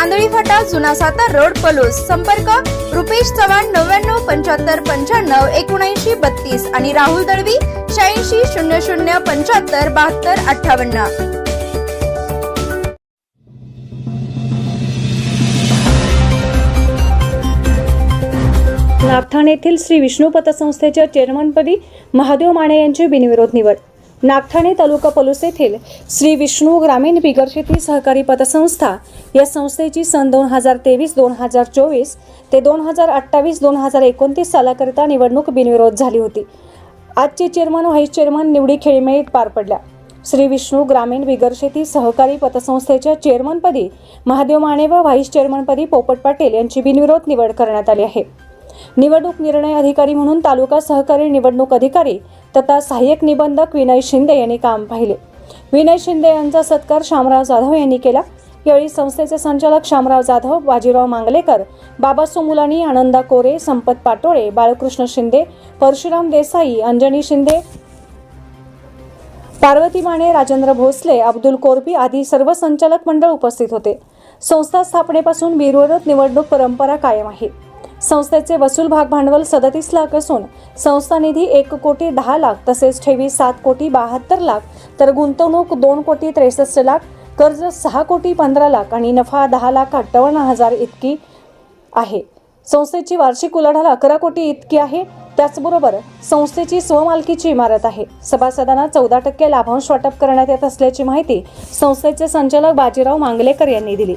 Andhali फाटा जुना Satara road Palus. संपर्क रुपेश चव्हाण नव्याण्णव पंच्याहत्तर पंच्याण्णव एकोणऐंशी बत्तीस आणि राहुल दळवी शहाऐंशी शून्य शून्य पंच्याहत्तर बहात्तर अठ्ठावन्न. नागठाण येथील श्री विष्णू पतसंस्थेच्या चेअरमनपदी महादेव माने यांची बिनविरोध निवड. नागठाणे तालुका पलूस येथील श्री विष्णू ग्रामीण बिगर शेती सहकारी पतसंस्था या संस्थेची सन दोन हजार तेवीस दोन हजार चोवीस ते दोन हजार अठ्ठावीस दोन हजार एकोणतीस सालाकरिता निवडणूक बिनविरोध झाली होती. आजचे चेअरमन व्हाईस चेअरमन निवडी खेळीमेळीत पार पडल्या. श्री विष्णू ग्रामीण बिगर शेती सहकारी पतसंस्थेच्या चेअरमनपदी महादेव माने व व्हाईस चेअरमनपदी पोपट पाटील यांची बिनविरोध निवड करण्यात आली आहे. निवडणूक निर्णय अधिकारी म्हणून तालुका सहकारी निवडणूक अधिकारी तथा सहाय्यक निबंधक विनय शिंदे यांनी काम पाहिले. विनय शिंदे यांचा सत्कार शामराव जाधव यांनी केला. यावेळी संस्थेचे संचालक शामराव जाधव बाजीराव मांगलेकर बाबासो मुलानी आनंदा कोरे संपत पाटोळे बाळकृष्ण शिंदे परशुराम देसाई अंजनी शिंदे पार्वती माने राजेंद्र भोसले अब्दुल कोरबी आदी सर्व संचालक मंडळ उपस्थित होते. संस्था स्थापनेपासून विरोधक निवडणूक परंपरा कायम आहे. संस्थेचे वसूल भाग भांडवल सदतीस लाख असून संस्था निधी एक कोटी दहा लाख तसेच ठेवी सात कोटी बहात्तर लाख तर गुंतवणूक दोन कोटी त्रेसष्ट लाख कर्ज सहा कोटी पंधरा लाख आणि नफा दहा लाख अठ्ठावन्न हजार इतकी आहे. संस्थेची वार्षिक उलाढाल अकरा कोटी इतकी आहे. त्याचबरोबर संस्थेची स्वमालकीची इमारत आहे. सभासदांना चौदा टक्के लाभांश वाटप करण्यात येत असल्याची माहिती संस्थेचे संचालक बाजीराव मांगलेकर यांनी दिली.